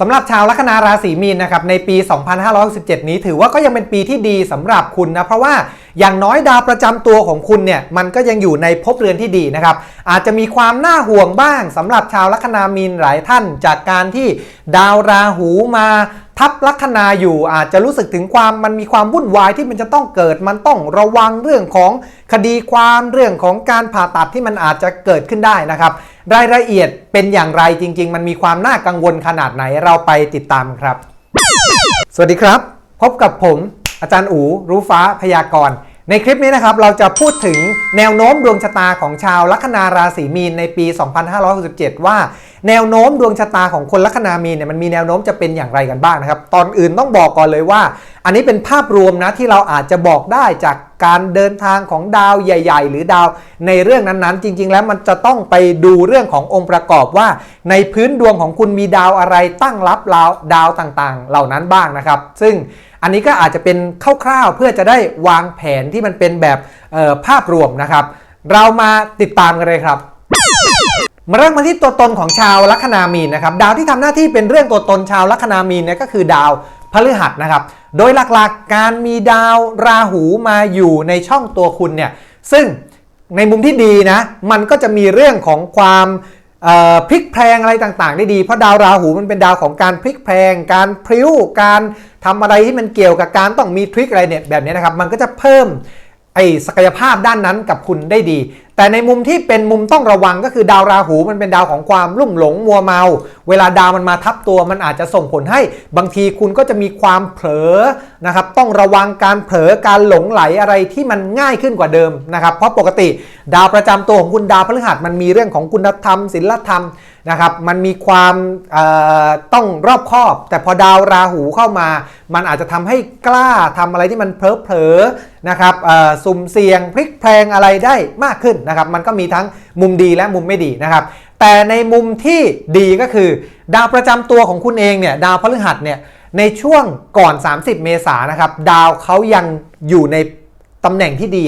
สำหรับชาวลัคนาราศีมีนนะครับในปี 2567 นี้ถือว่าก็ยังเป็นปีที่ดีสำหรับคุณนะ เพราะว่าอย่างน้อยดาวประจำตัวของคุณเนี่ยมันก็ยังอยู่ในภพเรือนที่ดีนะครับอาจจะมีความน่าห่วงบ้างสำหรับชาวลัคนามีนหลายท่าน จากการที่ดาวราหูมา ทับลัคนาอยู่อาจจะรู้สึกถึงความมันมีความวุ่นวายที่มันจะต้องเกิดมันต้องระวังเรื่องของคดีความเรื่องของการผ่าตัดที่มันอาจจะเกิดขึ้นได้นะครับ รายละเอียดเป็นอย่างไรจริง ๆ มันมีความน่ากังวลขนาดไหนเราไปติดตามครับ สวัสดีครับ พบกับผม อาจารย์อู รู้ฟ้าพยากรณ์ ในคลิปนี้นะครับเราจะพูดถึงแนวโน้มดวงชะตาของชาวลัคนาราศีมีนในปี 2567 ว่าแนวโน้มดวงชะตาของคนลัคนามีนเนี่ยมันมีแนวโน้มจะเป็นอย่างไรกันบ้างนะครับ ตอนอื่นต้องบอกก่อนเลยว่า อันนี้เป็นภาพรวมนะที่เราอาจจะบอกได้จากการเดินทางของดาวใหญ่ ๆ หรือดาวในเรื่องนั้นๆ จริง ๆ แล้วมันจะต้องไปดูเรื่องขององค์ประกอบว่า ในพื้นดวงของคุณมีดาวอะไรตั้งรับดาวดาวต่างๆ เหล่านั้นบ้างนะครับ ซึ่ง อันนี้ก็อาจจะเป็นคร่าวๆเพื่อจะได้วางแผนที่มันเป็นแบบภาพรวมนะครับ เรามาติดตามกันเลยครับมาเริ่มมาที่ตัวตนของชาวลัคนามีนนะครับดาวที่ทำหน้าที่เป็นเรื่องตัวตนชาวลัคนามีนเนี่ยก็คือดาวพฤหัสนะครับ โดยหลักๆการมีดาวราหูมาอยู่ในช่องตัวคุณเนี่ยซึ่งในมุมที่ดีนะมันก็จะมีเรื่องของความพลิกแพลงอะไรต่างๆ ได้ดี เพราะดาวราหูมันเป็นดาวของการพลิกแพลง การพริ้วการ ทำอะไรที่มันเกี่ยวกับการต้องมีทริคอะไรเนี่ยแบบนี้นะครับ มันก็จะเพิ่มไอ้ศักยภาพด้านนั้นกับคุณได้ดี แต่ในมุมที่เป็นมุมต้องระวังก็คือดาวราหูมันเป็นดาวของความลุ่มหลงมัวเมา เวลาดาวมันมาทับตัวมันอาจจะส่งผลให้บางทีคุณก็จะมีความเผลอนะครับต้องระวังการเผลอการหลงไหลอะไรที่มันง่ายขึ้นกว่าเดิมนะครับเพราะปกติดาวประจำตัวของคุณดาวพฤหัสมันมีเรื่องของคุณธรรมศีลธรรมนะครับมันมีความต้องรอบคอบ แต่พอดาวราหูเข้ามา มันอาจจะทำให้กล้าทำอะไรที่มันเพลอนะครับสุ่มเสี่ยงพลิกแพลงอะไรได้มากขึ้นนะครับมันก็มีทั้งมุมดีและมุมไม่ดีนะครับ แต่ในมุมที่ดีก็คือ ดาวประจำตัวของคุณเองเนี่ยดาวพฤหัสเนี่ยในช่วงก่อน 30 เมษายนนะครับดาวเขายังอยู่ในตำแหน่งที่ดี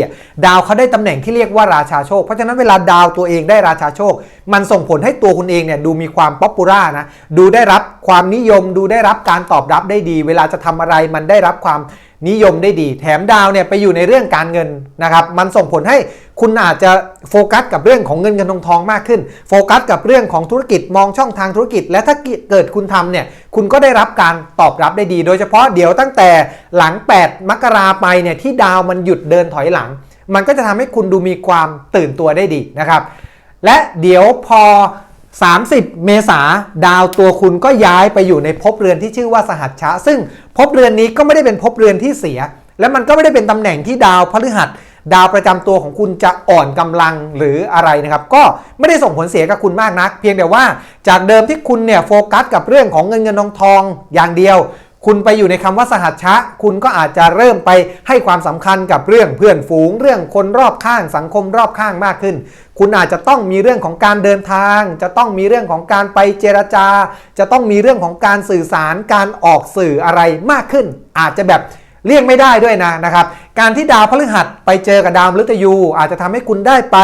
ดาวเขาได้ตำแหน่งที่เรียกว่าราชาโชค เพราะฉะนั้นเวลาดาวตัวเองได้ราชาโชค มันส่งผลให้ตัวคุณเองเนี่ยดูมีความป๊อปปูล่านะดูได้รับความนิยม ดูได้รับการตอบรับได้ดี เวลาจะทำอะไรมันได้รับความ นิยมได้ดี แถมดาวเนี่ยไปอยู่ในเรื่องการเงินนะครับ มันส่งผลให้คุณอาจจะโฟกัสกับเรื่องของเงินเงินทองทองมากขึ้น โฟกัสกับเรื่องของธุรกิจมองช่องทางธุรกิจ และถ้าเกิดคุณทำเนี่ยคุณก็ได้รับการตอบรับได้ดี โดยเฉพาะเดี๋ยวตั้งแต่หลัง 8 มกราไปเนี่ยที่ดาวมันหยุดเดินถอยหลัง มันก็จะทำให้คุณดูมีความตื่นตัวได้ดีนะครับ และเดี๋ยวพอ 30 เมษาดาวตัวคุณก็ย้ายไปอยู่ในภพเรือนที่ชื่อว่าสหัชชะ ซึ่งภพเรือนนี้ก็ไม่ได้เป็นภพเรือนที่เสีย และมันก็ไม่ได้เป็นตำแหน่งที่ดาวพฤหัส ดาวประจำตัวของคุณจะอ่อนกำลังหรืออะไรนะครับ ก็ไม่ได้ส่งผลเสียกับคุณมากนัก เพียงแต่ว่าจากเดิมที่คุณเนี่ยโฟกัสกับเรื่องของเงินเงินทองทองอย่างเดียว คุณไปอยู่ในคำว่าสหัชชะ คุณก็อาจจะเริ่มไปให้ความสำคัญกับเรื่องเพื่อนฝูง เรื่องคนรอบข้างสังคมรอบข้างมากขึ้น คุณอาจจะต้องมีเรื่องของการเดินทาง จะต้องมีเรื่องของการไปเจรจา จะต้องมีเรื่องของการสื่อสารการออกสื่ออะไรมากขึ้น อาจจะแบบเลี่ยงไม่ได้ด้วยนะนะครับ การที่ดาวพฤหัสไปเจอกับดาวมฤตยู อาจจะทำให้คุณได้ไป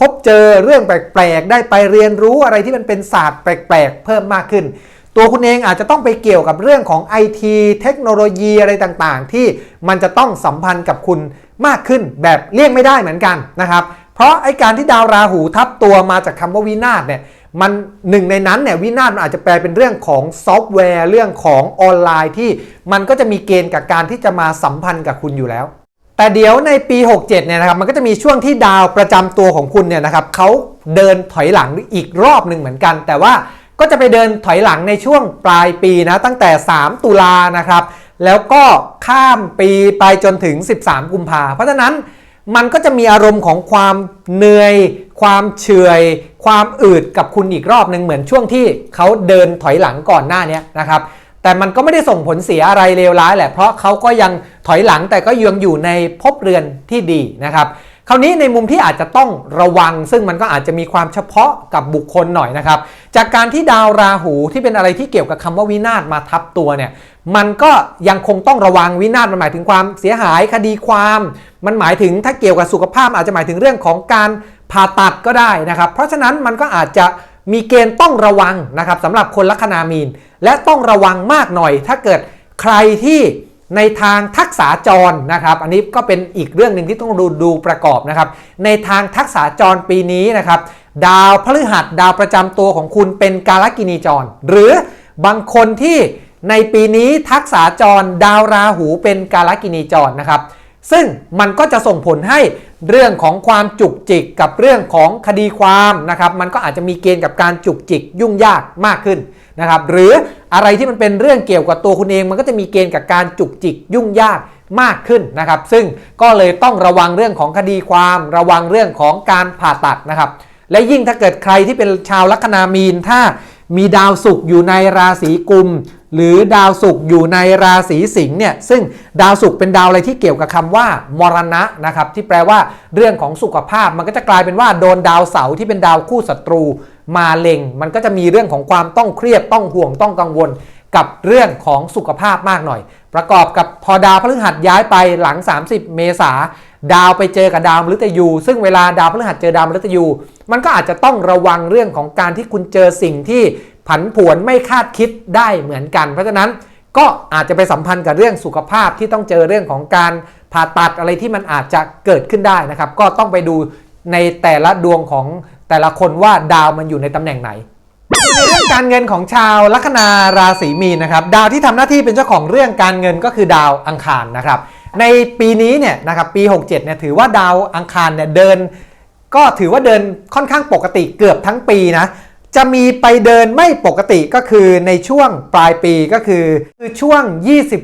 พบเจอเรื่องแปลกๆ ได้ไปเรียนรู้อะไรที่มันเป็นศาสตร์แปลกๆ เพิ่มมากขึ้น ตัวคุณเองอาจจะต้องไปเกี่ยวกับเรื่องของ IT เทคโนโลยีอะไรต่างๆ ที่มันจะต้องสัมพันธ์กับคุณมากขึ้นแบบเลี่ยงไม่ได้เหมือนกันนะครับ เพราะไอการที่ดาวราหูทับตัวมาจากคำว่าวินาศเนี่ยมันหนึ่งในนั้นเนี่ยวินาศมันอาจจะแปลเป็นเรื่องของซอฟต์แวร์ เรื่องของออนไลน์ที่มันก็จะมีเกณฑ์กับการที่จะมาสัมพันธ์กับคุณอยู่แล้ว แต่เดี๋ยวในปี 67เนี่ยนะครับมันก็จะมีช่วงที่ดาวประจำตัวของคุณเนี่ยนะครับเขาเดินถอยหลังอีกรอบหนึ่งเหมือนกัน แต่ว่า ก็จะไปเดินถอยหลังในช่วงปลายปีนะตั้งแต่ 3 ตุลานะครับ แล้วก็ข้ามปีไปจนถึง 13 กุมภาเพราะฉะนั้นมันก็จะมีอารมณ์ของความเหนื่อย ความเฉยความอืดกับคุณอีกรอบหนึ่งเหมือนช่วงที่เขาเดินถอยหลังก่อนหน้านี้นะครับ แต่มันก็ไม่ได้ส่งผลเสียอะไรเลวร้ายแหละเพราะเขาก็ยังถอยหลังแต่ก็ยังอยู่ในภพเรือนที่ดีนะครับ คราวนี้ในมุมที่อาจจะต้องระวัง ซึ่งมันก็อาจจะมีความเฉพาะกับบุคคลหน่อยนะครับ จากการที่ดาวราหูที่เป็นอะไรที่เกี่ยวกับคำว่าวินาศมาทับตัวเนี่ยมันก็ยังคงต้องระวังวินาศมันหมายถึงความเสียหายคดีความ มันหมายถึงถ้าเกี่ยวกับสุขภาพอาจจะหมายถึงเรื่องของการผ่าตัดก็ได้นะครับ เพราะฉะนั้นมันก็อาจจะมีเกณฑ์ต้องระวังนะครับสำหรับคนลัคนามีน และต้องระวังมากหน่อย ถ้าเกิดใครที่ ในทางทักษาจรนะครับ อันนี้ก็เป็นอีกเรื่องหนึ่งที่ต้องดูดูประกอบนะครับ ในทางทักษาจรปีนี้นะครับ ดาวพฤหัสดาวประจำตัวของคุณเป็นกาลกินีจร หรือบางคนที่ในปีนี้ทักษาจรดาวราหูเป็นกาลกินีจรนะครับ ซึ่งมันก็จะส่งผลให้เรื่องของความจุกจิกกับเรื่องของคดีความนะครับ มันก็อาจจะมีเกณฑ์กับการจุกจิกยุ่งยากมากขึ้น นะครับหรืออะไรที่มันเป็นเรื่องเกี่ยวกับตัวคุณเอง มันก็จะมีเกณฑ์กับการจุกจิกยุ่งยากมากขึ้นนะครับ ซึ่งก็เลยต้องระวังเรื่องของคดีความระวังเรื่องของการผ่าตัดนะครับ และยิ่งถ้าเกิดใครที่เป็นชาวลัคนามีน ถ้ามีดาวศุกร์อยู่ในราศีกุม หรือดาวศุกร์อยู่ในราศีสิงห์เนี่ยซึ่งดาวศุกร์เป็นดาวอะไรที่เกี่ยวกับคำว่ามรณะนะครับที่แปลว่าเรื่องของสุขภาพมันก็จะกลายเป็นว่าโดนดาวเสาร์ที่เป็นดาวคู่ศัตรู มาเล็ง มันก็จะมีเรื่องของความต้องเครียดต้องห่วงต้องกังวลกับเรื่องของสุขภาพมากหน่อย ประกอบกับพอดาวพฤหัสย้ายไปหลัง 30 เมษาดาวไปเจอกับดาวมฤตยู ซึ่งเวลาดาวพฤหัสเจอดาวมฤตยู มันก็อาจจะต้องระวังเรื่องของการที่คุณเจอสิ่งที่ผันผวนไม่คาดคิดได้เหมือนกัน เพราะฉะนั้นก็อาจจะไปสัมพันธ์กับเรื่องสุขภาพที่ต้องเจอเรื่องของการผ่าตัดอะไรที่มันอาจจะเกิดขึ้นได้นะครับ ก็ต้องไปดูในแต่ละดวงของ แต่ละคนว่าดาวมันอยู่ในตำแหน่งไหนในเรื่องการเงินของชาวลัคนาราศีมีนนะครับดาวที่ทำหน้าที่เป็นเจ้าของเรื่องการเงินก็คือดาวอังคารนะครับในปีนี้เนี่ยนะครับปี 67เนี่ยถือว่าดาวอังคารเนี่ยเดิน ก็ถือว่าเดินค่อนข้างปกติเกือบทั้งปีนะจะมีไปเดินไม่ปกติก็คือในช่วงปลายปีก็คือคือช่วง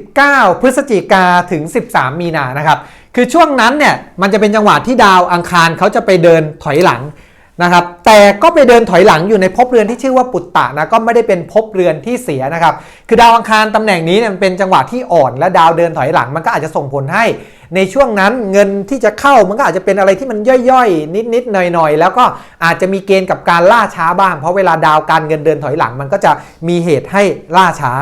29 พฤศจิกาถึง 13 มีนานะครับคือช่วงนั้นเนี่ยมันจะเป็นจังหวะที่ดาวอังคารเขาจะไปเดินถอยหลัง นะครับแต่ก็ไปเดินถอยหลังอยู่ในภพเรือนที่ชื่อว่าปุตตะนะก็ไม่ได้เป็นภพเรือนที่เสียนะครับคือดาวอังคารตำแหน่งนี้เนี่ยมันเป็นจังหวะที่อ่อน และดาวเดินถอยหลังมันก็อาจจะส่งผลให้ ในช่วงนั้นเงินที่จะเข้ามันก็อาจจะเป็นอะไรที่มันย่อยๆ นิดๆหน่อยๆ แล้วก็อาจจะมีเกณฑ์กับการล่าช้าบ้าง เพราะเวลาดาวการเงินเดินถอยหลังมันก็จะมีเหตุให้ล่าช้า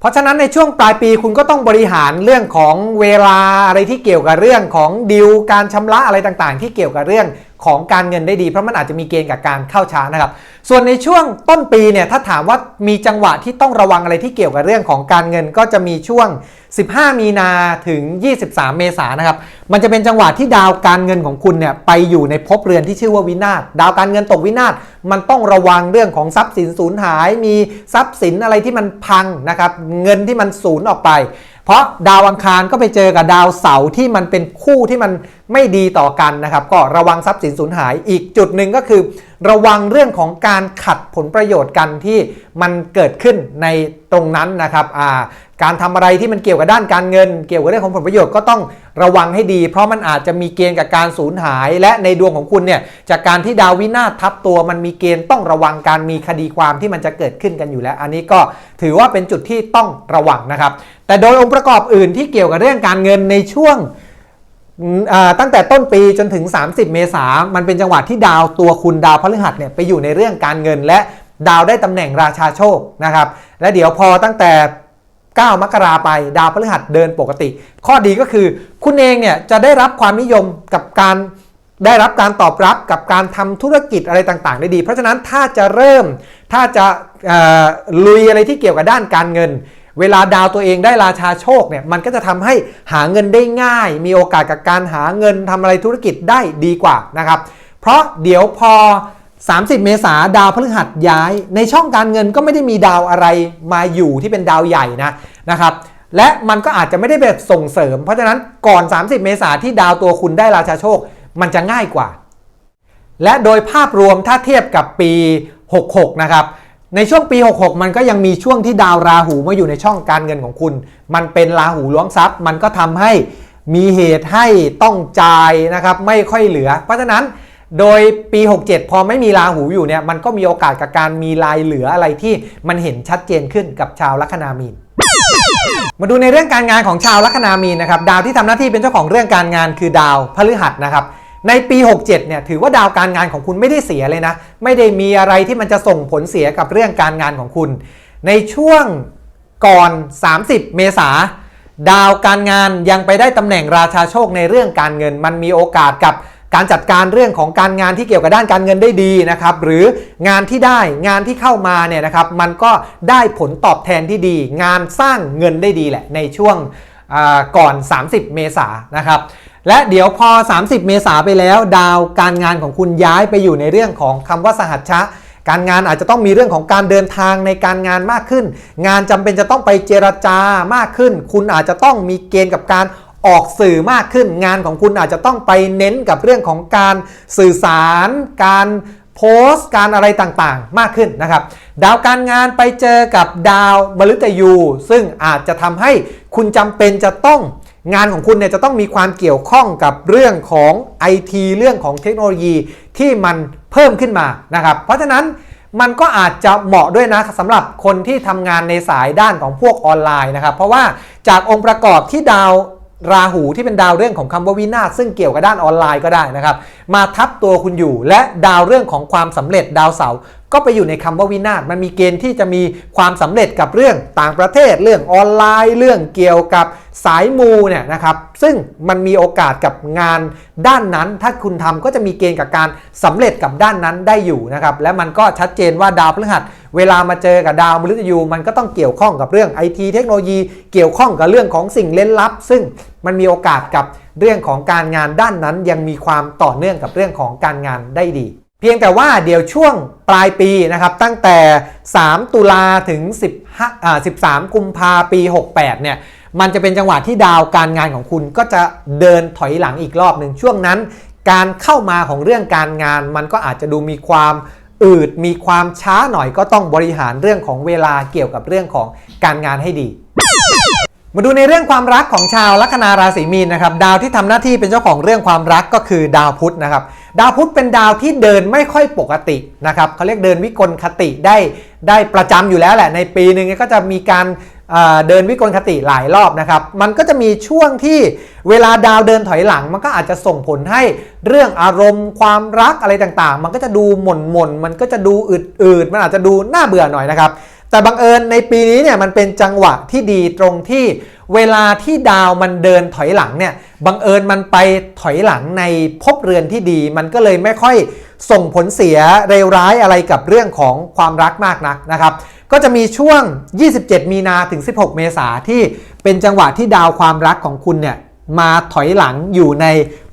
เพราะฉะนั้นในช่วงปลายปีคุณก็ต้องบริหารเรื่องของเวลาอะไรที่เกี่ยวกับเรื่องของดิวการชำระอะไรต่างๆ ที่เกี่ยวกับเรื่องของการเงินได้ดี เพราะมันอาจจะมีเกณฑ์กับการเข้าช้านะครับ ส่วนในช่วงต้นปีเนี่ยถ้าถามว่ามีจังหวะที่ต้องระวังอะไรที่เกี่ยวกับเรื่องของการเงินก็จะมีช่วง 15 มีนาถึง 23 เมษายนนะครับ มันจะเป็นจังหวะที่ดาวการเงินของคุณเนี่ยไปอยู่ในภพเรือนที่ชื่อว่าวินาศดาวการเงินตกวินาศมันต้องระวังเรื่องของทรัพย์สินสูญหาย มีทรัพย์สินอะไรที่มันพังนะครับ เงินที่มันสูญออกไป เพราะดาวอังคารก็ไปเจอกับดาวเสาร์ที่มันเป็นคู่ที่มันไม่ดีต่อกันนะครับ ก็ระวังทรัพย์สินสูญหายอีกจุดหนึ่งก็คือ ระวังเรื่องของการขัดผลประโยชน์กันที่มันเกิดขึ้นในตรงนั้นนะครับการทำอะไรที่มันเกี่ยวกับด้านการเงิน เกี่ยวกับเรื่องของผลประโยชน์ก็ต้อง ระวังให้ดี เพราะมันอาจจะมีเกณฑ์กับการสูญหาย และในดวงของคุณเนี่ยจากการที่ดาววินาศทับตัวมันมีเกณฑ์ต้องระวังการมีคดีความที่มันจะเกิดขึ้นกันอยู่แล้ว อันนี้ก็ถือว่าเป็นจุดที่ต้องระวังนะครับ แต่โดยองค์ประกอบอื่นที่เกี่ยวกับเรื่องการเงินในช่วงตั้งแต่ต้นปีจนถึง 30 เมษามันเป็นจังหวะที่ดาวตัวคุณดาวพฤหัสเนี่ยไปอยู่ในเรื่องการเงินและดาวได้ตำแหน่งราชาโชคนะครับ และเดี๋ยวพอตั้งแต่ 9 มกราไปดาวพฤหัสเดินปกติ ข้อดีก็คือ คุณเองเนี่ยจะได้รับความนิยมกับการได้รับการตอบรับกับการทำธุรกิจอะไรต่างๆ ได้ดี เพราะฉะนั้นถ้าจะเริ่มถ้าจะลุยอะไรที่เกี่ยวกับด้านการเงิน เวลาดาวตัวเองได้ราชาโชคเนี่ยมันก็จะทำให้หาเงินได้ง่าย มีโอกาสกับการหาเงินทำอะไรธุรกิจได้ดีกว่านะครับ เพราะเดี๋ยวพอ 30 เมษาดาวพฤหัสย้าย ในช่องการเงินก็ไม่ได้มีดาวอะไรมาอยู่ที่เป็นดาวใหญ่นะนะครับและมันก็อาจจะไม่ได้แบบส่งเสริม เพราะฉะนั้นก่อน 30 เมษาที่ดาวตัวคุณได้ราชาโชค มันจะง่ายกว่า และโดยภาพรวมถ้าเทียบกับปี 66 นะครับในช่วงปี 66 มันก็ยังมีช่วงที่ดาวราหูมาอยู่ในช่องการเงินของคุณ มันเป็นราหูล้วงทรัพย์ มันก็ทำให้มีเหตุให้ต้องจ่ายนะครับไม่ค่อยเหลือ เพราะฉะนั้น โดยปี 67 พอไม่มีราหูอยู่เนี่ยมันก็มีโอกาสกับการมีลายเหลืออะไรที่มันเห็นชัดเจนขึ้นกับชาวลัคนามีน มาดูในเรื่องการงานของชาวลัคนามีนนะครับดาวที่ทำหน้าที่เป็นเจ้าของเรื่องการงานคือดาวพฤหัสนะครับในปี 67 เนี่ยถือว่าดาวการงานของคุณไม่ได้เสียเลยนะ ไม่ได้มีอะไรที่มันจะส่งผลเสียกับเรื่องการงานของคุณ ในช่วงก่อน 30 เมษาดาวการงานยังไปได้ตำแหน่งราชาโชคในเรื่องการเงิน มันมีโอกาสกับ การจัดการเรื่องของการงานที่เกี่ยวกับด้านการเงินได้ดีนะครับหรืองานที่ได้งานที่เข้ามาเนี่ยนะครับมันก็ได้ผลตอบแทนที่ดี งานสร้างเงินได้ดีแหละในช่วงอ่าก่อน 30 เมษายนนะครับและเดี๋ยวพอ 30 เมษาไปแล้ว ดาวการงานของคุณย้ายไปอยู่ในเรื่องของคำว่าสหัชชะ การงานอาจจะต้องมีเรื่องของการเดินทางในการงานมากขึ้น งานจำเป็นจะต้องไปเจรจามากขึ้น คุณอาจจะต้องมีเกณฑ์กับการ ออกสื่อมากขึ้น งานของคุณอาจจะต้องไปเน้นกับเรื่องของการสื่อสาร การโพสต์การอะไรต่างๆ มากขึ้นนะครับ ดาวการงานไปเจอกับดาวมฤตยู ซึ่งอาจจะทำให้คุณจำเป็นจะต้องงานของคุณเนี่ยจะต้องมีความเกี่ยวข้องกับเรื่องของ IT เรื่องของเทคโนโลยีที่มันเพิ่มขึ้นมานะครับ เพราะฉะนั้นมันก็อาจจะเหมาะด้วยนะสำหรับคนที่ทำงานในสายด้านของพวกออนไลน์นะครับ เพราะว่าจากองค์ประกอบที่ดาว ราหูที่เป็นดาวเรื่องของคำว่าวินาศซึ่งเกี่ยวกับด้านออนไลน์ก็ได้นะครับ มาทับตัวคุณอยู่และดาวเรื่องของความสำเร็จดาวเสาร์ ก็ไปอยู่ในคำว่าวินาศมันมีเกณฑ์ที่จะมีความสำเร็จกับเรื่องต่างประเทศ เรื่องออนไลน์ เรื่องเกี่ยวกับสายมูเนี่ยนะครับ ซึ่งมันมีโอกาสกับงานด้านนั้น ถ้าคุณทำก็จะมีเกณฑ์กับการสำเร็จกับด้านนั้นได้อยู่นะครับ และมันก็ชัดเจนว่าดาวพฤหัส เวลามาเจอกับดาวมฤตยู มันก็ต้องเกี่ยวข้องกับเรื่องไอทีเทคโนโลยี เกี่ยวข้องกับเรื่องของสิ่งเล่นลับ ซึ่งมันมีโอกาสกับเรื่องของการงานด้านนั้นยังมีความต่อเนื่องกับเรื่องของการงานได้ดี เพียงแต่ว่าเดี๋ยวช่วงปลายปีนะครับตั้งแต่ 3 ตุลาถึง 15 13 กุมภาปี 68 เนี่ยมันจะเป็นจังหวะที่ดาวการงานของคุณก็จะเดินถอยหลังอีกรอบหนึ่งช่วงนั้น การเข้ามาของเรื่องการงาน มันก็อาจจะดูมีความอืดมีความช้าหน่อยก็ต้องบริหารเรื่องของเวลาเกี่ยวกับเรื่องของการงานให้ดี มาดูในเรื่องความรักของชาวลัคนาราศีมีนนะครับดาวที่ทำหน้าที่เป็นเจ้าของเรื่องความรักก็คือดาวพุธนะครับดาวพุธเป็นดาวที่เดินไม่ค่อยปกตินะครับเขาเรียกเดินวิกลคติได้ได้ประจำอยู่แล้วแหละในปีหนึ่งก็จะมีการเเดินวิกลคติหลายรอบนะครับ มันก็จะมีช่วงที่เวลาดาวเดินถอยหลัง มันก็อาจจะส่งผลให้เรื่องอารมณ์ความรักอะไรต่างๆ มันก็จะดูหม่นหม่นมันก็จะดูอืดๆมันอาจจะดูน่าเบื่อหน่อยนะครับ แต่บังเอิญในปีนี้เนี่ยมันเป็นจังหวะที่ดีตรงที่เวลาที่ดาวมันเดินถอยหลังเนี่ยบังเอิญมันไปถอยหลังในภพเรือนที่ดี มันก็เลยไม่ค่อยส่งผลเสียเลวร้ายอะไรกับเรื่องของความรักมากนักนะครับ ก็จะมีช่วง 27 มีนาถึง 16 เมษาที่เป็นจังหวะที่ดาวความรักของคุณเนี่ยมาถอยหลังอยู่ใน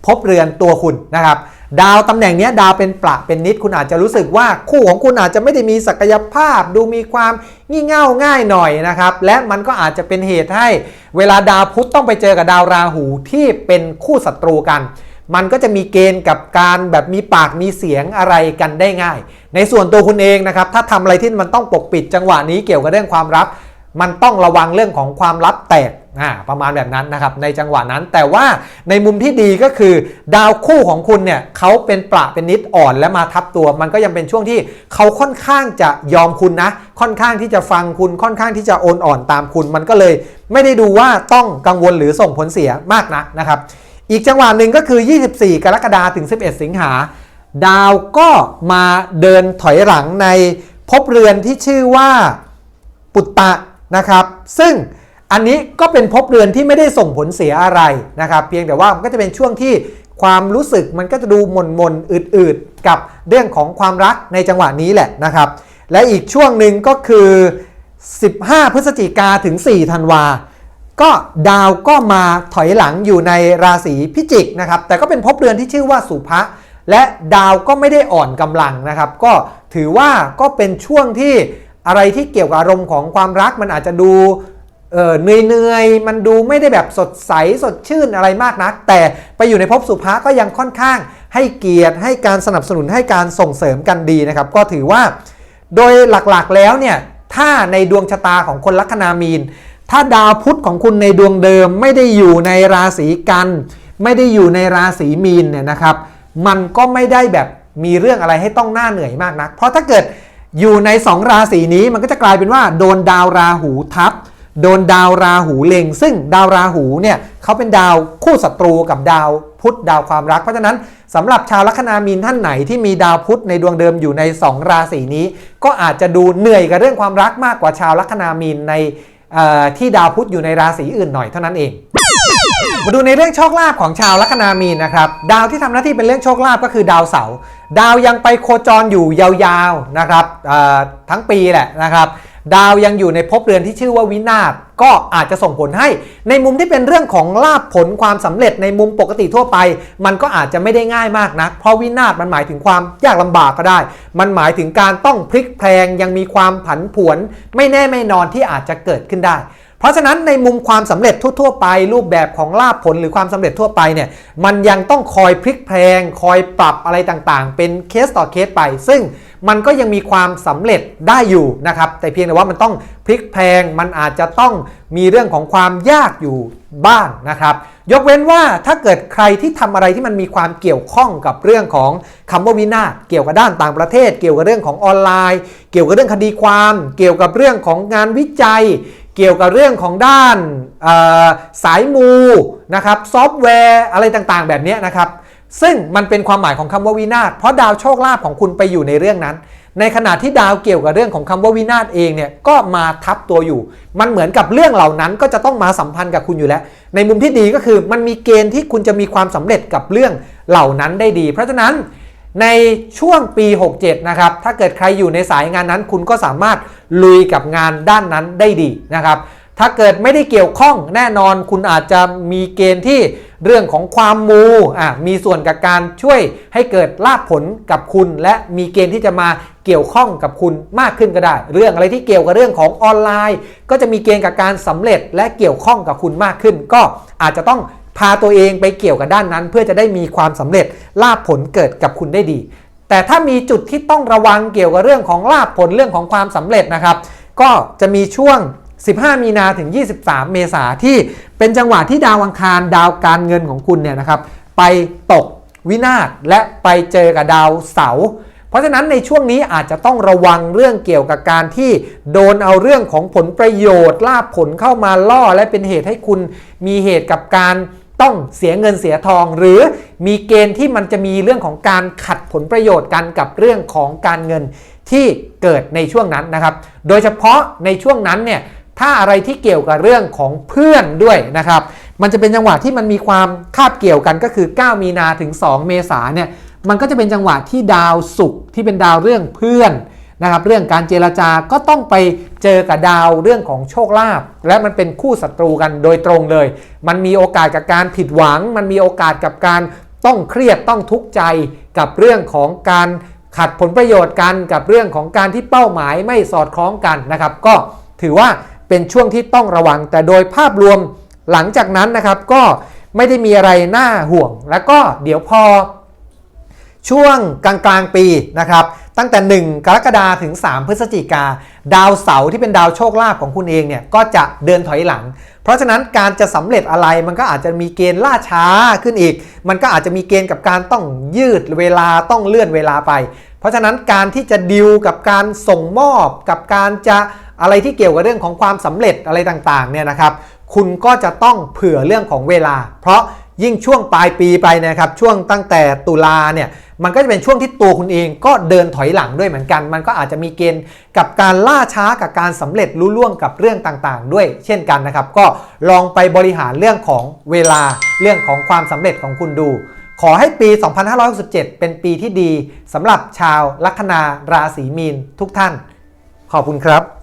ภพเรือนตัวคุณนะครับ ดาวตำแหน่งนี้ดาวเป็นประเป็นนิดคุณอาจจะรู้สึกว่าคู่ของคุณอาจจะไม่ได้มีศักยภาพ ดูมีความงี่เง่าง่ายหน่อยนะครับ และมันก็อาจจะเป็นเหตุให้ เวลาดาวพุธต้องไปเจอกับดาวราหูที่เป็นคู่ศัตรูกัน มันก็จะมีเกณฑ์กับการแบบมีปากมีเสียงอะไรกันได้ง่าย ในส่วนตัวคุณเองนะครับถ้าทำอะไรที่มันต้องปกปิดจังหวะนี้เกี่ยวกับเรื่องความลับ มันต้องระวังเรื่องของความลับแตกอ่ ประมาณแบบนั้นนะครับในจังหวะนั้น แต่ว่าในมุมที่ดีก็คือ ดาวคู่ของคุณเนี่ยเขาเป็นประเป็นนิดอ่อนและมาทับตัว มันก็ยังเป็นช่วงที่เขาค่อนข้างจะยอมคุณนะ ค่อนข้างที่จะฟังคุณค่อนข้างที่จะโอนอ่อนตามคุณ มันก็เลยไม่ได้ดูว่าต้องกังวลหรือส่งผลเสียมากนักนะครับ อีกจังหวะหนึ่งก็คือ 24 กรกฎาคมถึง 11 สิงหาดาวก็มาเดินถอยหลังในภพเรือนที่ชื่อว่าปุตตะนะครับ ซึ่ง อันนี้ก็เป็นภพเรือนที่ไม่ได้ส่งผลเสียอะไรนะครับเพียงแต่ว่ามันก็จะเป็นช่วงที่ความรู้สึกมันก็จะดูหม่นมนอืดๆ กับเรื่องของความรักในจังหวะนี้แหละนะครับ และอีกช่วงหนึ่งก็คือ 15 พฤศจิกาถึง 4 ธันวา ก็ดาวก็มาถอยหลังอยู่ในราศีพิจิกนะครับ แต่ก็เป็นภพเรือนที่ชื่อว่าสุภะและดาวก็ไม่ได้อ่อนกำลังนะครับ ก็ถือว่าก็เป็นช่วงที่อะไรที่เกี่ยวกับอารมณ์ของความรักมันอาจจะดู เออเหนื่อยๆมันดูไม่ได้แบบสดใสสดชื่นอะไรมากนัก แต่ไปอยู่ในภพสุภะก็ยังค่อนข้างให้เกียรติให้การสนับสนุนให้การส่งเสริมกันดีนะครับ ก็ถือว่า โดยหลักๆแล้วเนี่ยถ้าในดวงชะตาของคนลัคนามีน ถ้าดาวพุธของคุณในดวงเดิม ไม่ได้อยู่ในราศีกัน ไม่ได้อยู่ในราศีมีนเนี่ยนะครับ มันก็ไม่ได้แบบมีเรื่องอะไรให้ต้องหน้าเหนื่อยมากนัก เพราะถ้าเกิดอยู่ใน 2 ราศีนี้มันก็จะกลายเป็นว่า โดนดาวราหูทับ โดนดาวราหูเล็ง ซึ่งดาวราหูเนี่ยเขาเป็นดาวคู่ศัตรูกับดาวพุธดาวความรัก เพราะฉะนั้นสำหรับชาวลัคนามีนท่านไหนที่มีดาวพุธในดวงเดิมอยู่ใน 2 ราศีนี้ ก็อาจจะดูเหนื่อยกับเรื่องความรักมากกว่าชาวลัคนามีนในที่ดาวพุธอยู่ในราศีอื่นหน่อยเท่านั้นเอง มาดูในเรื่องโชคลาภของชาวลัคนามีนนะครับ ดาวที่ทำหน้าที่เป็นเรื่องโชคลาภก็คือดาวเสาร์ดาวยังไปโคจรอยู่ยาวๆนะครับทั้งปีแหละนะครับ ดาวยังอยู่ในภพเรือนที่ชื่อว่าวินาศก็อาจจะส่งผลให้ ในมุมที่เป็นเรื่องของลาภผลความสำเร็จในมุมปกติทั่วไป มันก็อาจจะไม่ได้ง่ายมากนัก เพราะวินาศมันหมายถึงความยากลำบากก็ได้ มันหมายถึงการต้องพลิกแพลงยังมีความผันผวน ไม่แน่ไม่นอนที่อาจจะเกิดขึ้นได้ เพราะฉะนั้นในมุมความสำเร็จทั่ว ๆ ไป รูปแบบของลาภผลหรือความสำเร็จทั่วไปเนี่ยมันยังต้องคอยพลิกแพลง คอยปรับอะไรต่างๆ เป็นเคสต่อเคสไป ซึ่ง มันก็ยังมีความสำเร็จได้อยู่นะครับ แต่เพียงแต่ว่ามันต้องพลิกแพงมันอาจจะต้องมีเรื่องของความยากอยู่บ้างนะครับ ยกเว้นว่าถ้าเกิดใครที่ทำอะไรที่มันมีความเกี่ยวข้องกับเรื่องของคำว่าวินาศเกี่ยวกับด้านต่างประเทศ เกี่ยวกับเรื่องของออนไลน์ เกี่ยวกับเรื่องคดีความ เกี่ยวกับเรื่องของงานวิจัย เกี่ยวกับเรื่องของด้านสายมูนะครับซอฟต์แวร์อะไรต่างๆ แบบนี้นะครับ ซึ่งมันเป็นความหมายของคำว่าวินาศเพราะดาวโชคลาภของคุณไปอยู่ในเรื่องนั้น ในขณะที่ดาวเกี่ยวกับเรื่องของคำว่าวินาศเองเนี่ยก็มาทับตัวอยู่ มันเหมือนกับเรื่องเหล่านั้นก็จะต้องมาสัมพันธ์กับคุณอยู่แล้ว ในมุมที่ดีก็คือมันมีเกณฑ์ที่คุณจะมีความสำเร็จกับเรื่องเหล่านั้นได้ดี เพราะฉะนั้นในช่วงปี 67 นะครับ ถ้าเกิดใครอยู่ในสายงานนั้น คุณก็สามารถลุยกับงานด้านนั้นได้ดีนะครับ ถ้าเกิดไม่ได้เกี่ยวข้องแน่นอนคุณอาจจะมีเกณฑ์ที่เรื่องของความมูอะมีส่วนกับการช่วยให้เกิดลาภผลกับคุณ และมีเกณฑ์ที่จะมาเกี่ยวข้องกับคุณมากขึ้นก็ได้ เรื่องอะไรที่เกี่ยวกับเรื่องของออนไลน์ ก็จะมีเกณฑ์กับการสำเร็จและเกี่ยวข้องกับคุณมากขึ้น ก็อาจจะต้องพาตัวเองไปเกี่ยวกับด้านนั้น เพื่อจะได้มีความสำเร็จลาภผลเกิดกับคุณได้ดี แต่ถ้ามีจุดที่ต้องระวังเกี่ยวกับเรื่องของลาภผลเรื่องของความสำเร็จนะครับ ก็จะมีช่วง 15 มีนาถึง 23 เมษาที่เป็นจังหวะที่ดาวอังคารดาวการเงินของคุณเนี่ยนะครับไปตกวินาศและไปเจอกับดาวเสาร์เพราะฉะนั้นในช่วงนี้อาจจะต้องระวังเรื่องเกี่ยวกับการที่โดนเอาเรื่องของผลประโยชน์ลาภผลเข้ามาล่อและเป็นเหตุให้คุณมีเหตุกับการต้องเสียเงินเสียทอง หรือมีเกณฑ์ที่มันจะมีเรื่องของการขัดผลประโยชน์กันกับเรื่องของการเงินที่เกิดในช่วงนั้นนะครับ โดยเฉพาะในช่วงนั้นเนี่ย ถ้าอะไรที่เกี่ยวกับเรื่องของเพื่อนด้วยนะครับ มันจะเป็นจังหวะที่มันมีความคาบเกี่ยวกันก็คือ 9 มีนาถึง 2 เมษาเนี่ย มันก็จะเป็นจังหวะที่ดาวศุกร์ที่เป็นดาวเรื่องเพื่อนนะครับ เรื่องการเจรจาก็ต้องไปเจอกับดาวเรื่องของโชคลาภและมันเป็นคู่ศัตรูกันโดยตรงเลย มันมีโอกาสกับการผิดหวัง มันมีโอกาสกับการต้องเครียดต้องทุกข์ใจกับเรื่องของการขัดผลประโยชน์กันกับเรื่องของการที่เป้าหมายไม่สอดคล้องกันนะครับ ก็ถือว่า เป็นช่วงที่ต้องระวัง แต่โดยภาพรวมหลังจากนั้นนะครับก็ไม่ได้มีอะไรน่าห่วง แล้วก็เดี๋ยวพอ ช่วงกลางกลางๆปีนะครับตั้งแต่ 1 กรกฎาคมถึง 3 พฤศจิกา ดาวเสาร์ที่เป็นดาวโชคลาภของคุณเองเนี่ยก็จะเดินถอยหลัง เพราะฉะนั้นการจะสำเร็จอะไรมันก็อาจจะมีเกณฑ์ล่าช้าขึ้นอีก มันก็อาจจะมีเกณฑ์กับการต้องยืดเวลาต้องเลื่อนเวลาไป เพราะฉะนั้นการที่จะดิวกับการส่งมอบกับการจะ อะไรที่เกี่ยวกับเรื่องของความสำเร็จอะไรต่างๆเนี่ยนะครับ คุณก็จะต้องเผื่อเรื่องของเวลา เพราะยิ่งช่วงปลายปีไปนะครับช่วงตั้งแต่ตุลาเนี่ยมันก็จะเป็นช่วงที่ตัวคุณเองก็เดินถอยหลังด้วยเหมือนกัน มันก็อาจจะมีเกณฑ์กับการล่าช้ากับการสำเร็จรุ่ล่วงกับเรื่องต่างๆ ด้วยเช่นกันนะครับ ก็ลองไปบริหารเรื่องของเวลาเรื่องของความสำเร็จของคุณดู ขอให้ปี 2567 เป็นปีที่ดีสำหรับชาวลัคนาราศีมีนทุกท่าน ขอบคุณครับ